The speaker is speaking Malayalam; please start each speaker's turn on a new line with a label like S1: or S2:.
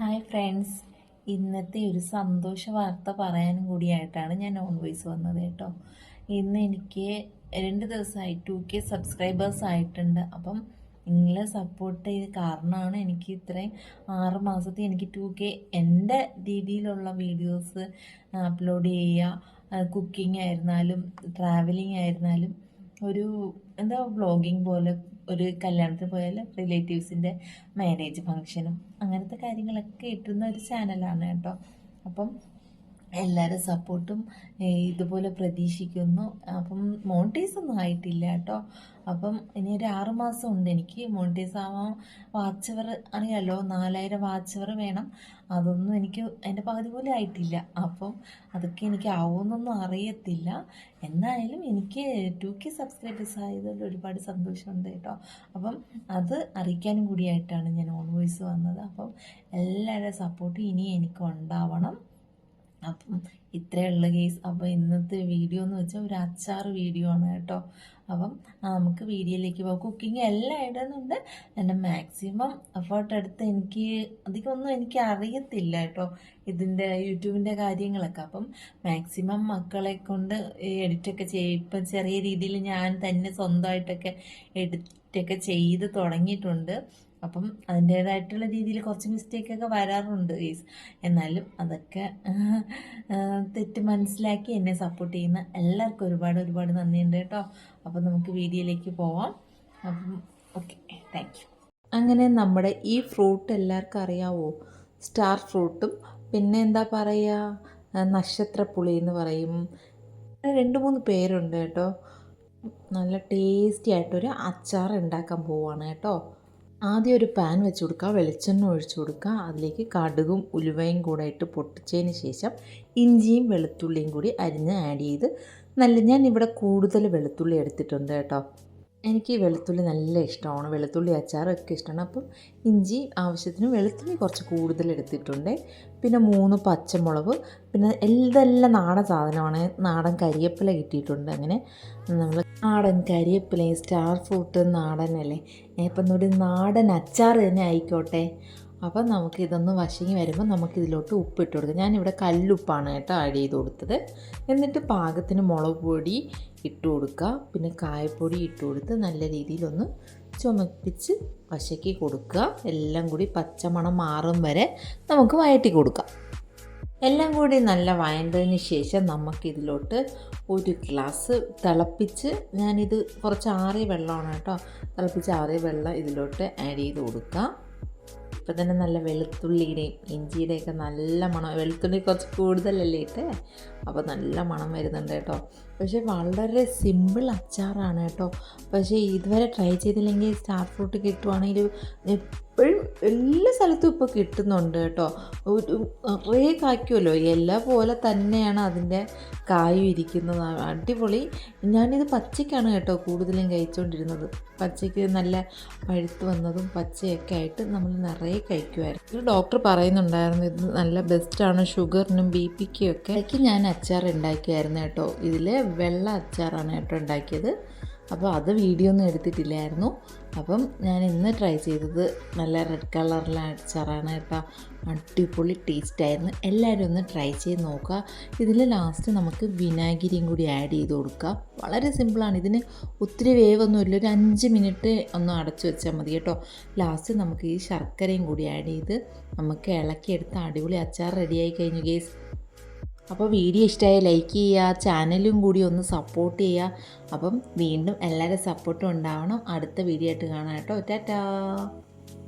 S1: ഹായ് ഫ്രണ്ട്സ് ഇന്നത്തെ ഒരു സന്തോഷ വാർത്ത പറയാനും കൂടിയായിട്ടാണ് ഞാൻ ഓൺ വോയിസ് വന്നത് കേട്ടോ. ഇന്ന് എനിക്ക് രണ്ട് ദിവസമായി ടു കെ സബ്സ്ക്രൈബേഴ്സ് ആയിട്ടുണ്ട്. അപ്പം നിങ്ങളെ സപ്പോർട്ട് ചെയ്ത കാരണമാണ് എനിക്ക് ഇത്രയും ആറ് മാസത്തിൽ എനിക്ക് ടു കെ എന്റെ രീതിയിലുള്ള വീഡിയോസ് അപ്ലോഡ് ചെയ്യുക കുക്കിംഗ് ആയിരുന്നാലും ട്രാവലിംഗ് ആയിരുന്നാലും ഒരു എന്താ വ്ളോഗിങ് പോലെ ഒരു കല്യാണത്തിന് പോയാൽ റിലേറ്റീവ്സിന്റെ മാരേജ് ഫങ്ഷനും അങ്ങനത്തെ കാര്യങ്ങളൊക്കെ ഇട്ടുന്ന ഒരു ചാനലാണ് കേട്ടോ. അപ്പം എല്ലാവരും സപ്പോർട്ടും ഇതുപോലെ പ്രതീക്ഷിക്കുന്നു. അപ്പം മോണിറ്റൈസ് ഒന്നും ആയിട്ടില്ല കേട്ടോ. അപ്പം ഇനി ഒരു ആറ് മാസം ഉണ്ട് എനിക്ക്. മോണിറ്റൈസ് ആവാൻ വാച്ച് അവർ അറിയാലോ നാലായിരം വാച്ച് അവർ വേണം. അതൊന്നും എനിക്ക് എന്റെ പകുതി പോലെ ആയിട്ടില്ല. അപ്പം അതൊക്കെ എനിക്ക് ആവുമെന്നൊന്നും അറിയത്തില്ല. എന്നായാലും എനിക്ക് ടു കെ സബ്സ്ക്രൈബേഴ്സ് ആയതുകൊണ്ട് ഒരുപാട് സന്തോഷമുണ്ട് കേട്ടോ. അപ്പം അത് അറിയിക്കാനും കൂടിയായിട്ടാണ് ഞാൻ ഓൺ വോയിസ് വന്നത്. അപ്പം എല്ലാവരുടെ സപ്പോർട്ടും ഇനി എനിക്ക് ഉണ്ടാവണം. അപ്പം ഇത്രയേ ഉള്ളു കേസ് അപ്പോൾ ഇന്നത്തെ വീഡിയോ എന്ന് വെച്ചാൽ ഒരു അച്ചാർ വീഡിയോ ആണ് കേട്ടോ. അപ്പം നമുക്ക് വീഡിയോയിലേക്ക് പോകാം. കുക്കിംഗ് എല്ലാം ഇടുന്നുണ്ട്. എന്റെ മാക്സിമം എഫേർട്ട് എടുത്ത് എനിക്ക് അധികമൊന്നും എനിക്ക് അറിയത്തില്ല കേട്ടോ. ഇതിന്റെ യൂട്യൂബിന്റെ കാര്യങ്ങളൊക്കെ. അപ്പം മാക്സിമം മക്കളെ കൊണ്ട് എഡിറ്റൊക്കെ ചെയ്യും ഇപ്പം ചെറിയ രീതിയിൽ ഞാൻ തന്നെ സ്വന്തമായിട്ടൊക്കെ എഡിറ്റൊക്കെ ചെയ്ത് തുടങ്ങിയിട്ടുണ്ട്. അപ്പം അതിന്റേതായിട്ടുള്ള രീതിയിൽ കുറച്ച് മിസ്റ്റേക്കൊക്കെ വരാറുണ്ട് ഗൈസ് എന്നാലും അതൊക്കെ തെറ്റ് മനസ്സിലാക്കി എന്നെ സപ്പോർട്ട് ചെയ്യുന്ന എല്ലാവർക്കും ഒരുപാട് ഒരുപാട് നന്ദിയുണ്ട് കേട്ടോ. അപ്പം നമുക്ക് വീഡിയോയിലേക്ക് പോവാം. അപ്പം ഓക്കെ താങ്ക് അങ്ങനെ നമ്മുടെ ഈ ഫ്രൂട്ട് എല്ലാവർക്കും അറിയാവോ? സ്റ്റാർ ഫ്രൂട്ടും പിന്നെ എന്താ പറയുക നക്ഷത്രപ്പുളി എന്ന് പറയും. രണ്ട് മൂന്ന് പേരുണ്ട് കേട്ടോ. നല്ല ടേസ്റ്റി ആയിട്ടൊരു അച്ചാർ ഉണ്ടാക്കാൻ പോവാണ് കേട്ടോ. ആദ്യം ഒരു പാൻ വെച്ച് കൊടുക്കുക വെളിച്ചെണ്ണ ഒഴിച്ചു കൊടുക്കുക അതിലേക്ക് കടുകും ഉലുവയും കൂടെ ഇട്ട് പൊട്ടിച്ചതിന് ശേഷം ഇഞ്ചിയും വെളുത്തുള്ളിയും കൂടി അരിഞ്ഞ് ആഡ് ചെയ്ത് നല്ല ഞാൻ ഇവിടെ കൂടുതൽ വെളുത്തുള്ളി എടുത്തിട്ടുണ്ട് കേട്ടോ. എനിക്ക് വെളുത്തുള്ളി നല്ല ഇഷ്ടമാണ്. വെളുത്തുള്ളി അച്ചാറൊക്കെ ഇഷ്ടമാണ്. അപ്പം ഇഞ്ചി ആവശ്യത്തിന് വെളുത്തുള്ളി കുറച്ച് കൂടുതൽ എടുത്തിട്ടുണ്ട്. പിന്നെ മൂന്ന് പച്ചമുളക് പിന്നെ ഇതെല്ലാം നാടൻ സാധനമാണ്. നാടൻ കരിയേപ്പില കിട്ടിയിട്ടുണ്ട് അങ്ങനെ. നമ്മൾ നാടൻ കരിയേപ്പിലയും സ്റ്റാർ ഫ്രൂട്ട് നാടനല്ലേ ഇപ്പം എന്നോട് നാടൻ അച്ചാർ തന്നെ ആയിക്കോട്ടെ. അപ്പം നമുക്ക് ഇതൊന്ന് വശങ്ങി വരുമ്പോൾ നമുക്കിതിലോട്ട് ഉപ്പിട്ട് കൊടുക്കാം. ഞാനിവിടെ കല്ലുപ്പാണ് കേട്ടോ ആഡ് ചെയ്ത് കൊടുത്തത്. എന്നിട്ട് പാകത്തിന് മുളക് പൊടി ഇട്ട് കൊടുക്കുക. പിന്നെ കായപ്പൊടി ഇട്ട് കൊടുത്ത് നല്ല രീതിയിലൊന്ന് ചുമപ്പിച്ച് വശക്കി കൊടുക്കുക. എല്ലാം കൂടി പച്ചമണം മാറും വരെ നമുക്ക് വയറ്റി കൊടുക്കാം. എല്ലാം കൂടി നല്ല വയണ്ടതിന് ശേഷം നമുക്കിതിലോട്ട് ഒരു ഗ്ലാസ് തിളപ്പിച്ച് ഞാനിത് കുറച്ച് ആറിയ വെള്ളമാണ് കേട്ടോ. തിളപ്പിച്ച് ആറിയ വെള്ളം ഇതിലോട്ട് ആഡ് ചെയ്ത് കൊടുക്കാം. ഇപ്പം തന്നെ നല്ല വെളുത്തുള്ളിയുടെയും ഇഞ്ചിയുടെയൊക്കെ നല്ല മണം വെളുത്തുള്ളി കുറച്ച് കൂടുതലല്ലേ ഇട്ടേ? അപ്പോൾ നല്ല മണം വരുന്നുണ്ട് കേട്ടോ. പക്ഷേ വളരെ സിമ്പിൾ അച്ചാറാണ് കേട്ടോ. പക്ഷേ ഇതുവരെ ട്രൈ ചെയ്തില്ലെങ്കിൽ സ്റ്റാർ ഫ്രൂട്ട് കിട്ടുവാണെങ്കിൽ എപ്പോഴും എല്ലാ സ്ഥലത്തും ഇപ്പോൾ കിട്ടുന്നുണ്ട് കേട്ടോ. ഒരു നിറയെ കായ്ക്കുമല്ലോ എല്ലാ പോലെ തന്നെയാണ് അതിന്റെ കായും ഇരിക്കുന്നത്. അടിപൊളി. ഞാനിത് പച്ചയ്ക്കാണ് കേട്ടോ കൂടുതലും കഴിച്ചുകൊണ്ടിരുന്നത് പച്ചയ്ക്ക് നല്ല പഴുത്ത് വന്നതും പച്ചയൊക്കെ ആയിട്ട് നമ്മൾ നിറയെ കഴിക്കുമായിരുന്നു ഒരു ഡോക്ടർ പറയുന്നുണ്ടായിരുന്നു ഇത് നല്ല ബെസ്റ്റാണ് ഷുഗറിനും ബി പിക്കും ഒക്കെ. ഞാൻ അച്ചാർ ഉണ്ടാക്കിയായിരുന്നു കേട്ടോ. ഇതിൽ വെള്ള അച്ചാറാണ് കേട്ടോ ഉണ്ടാക്കിയത്. അപ്പോൾ അത് വീഡിയോ ഒന്നും എടുത്തിട്ടില്ലായിരുന്നു. അപ്പം ഞാൻ ഇന്ന് ട്രൈ ചെയ്തത് നല്ല റെഡ് കളറിലെ അച്ചാറാണ് കേട്ടോ. അടിപൊളി ടേസ്റ്റ് ആയിരുന്നു. എല്ലാവരും ഒന്ന് ട്രൈ ചെയ്ത് നോക്കുക. ഇതിൽ ലാസ്റ്റ് നമുക്ക് വിനാഗിരിയും കൂടി ആഡ് ചെയ്ത് കൊടുക്കുക വളരെ സിമ്പിളാണ് ഇതിന് ഒത്തിരി വേവൊന്നുമില്ല. ഒരു അഞ്ച് മിനിറ്റ് ഒന്ന് അടച്ചു വെച്ചാൽ മതി കേട്ടോ. ലാസ്റ്റ് നമുക്ക് ഈ ശർക്കരയും കൂടി ആഡ് ചെയ്ത് നമുക്ക് ഇളക്കിയെടുത്ത് അടിപൊളി അച്ചാർ റെഡിയായി കഴിഞ്ഞു ഗേസ് അപ്പോൾ വീഡിയോ ഇഷ്ടമായി ലൈക്ക് ചെയ്യുക ചാനലും കൂടി ഒന്ന് സപ്പോർട്ട് ചെയ്യുക. അപ്പം വീണ്ടും എല്ലാവരും സപ്പോർട്ടും ഉണ്ടാവണം. അടുത്ത വീഡിയോ ആയിട്ട് കാണാം കേട്ടോ. ടാറ്റാ.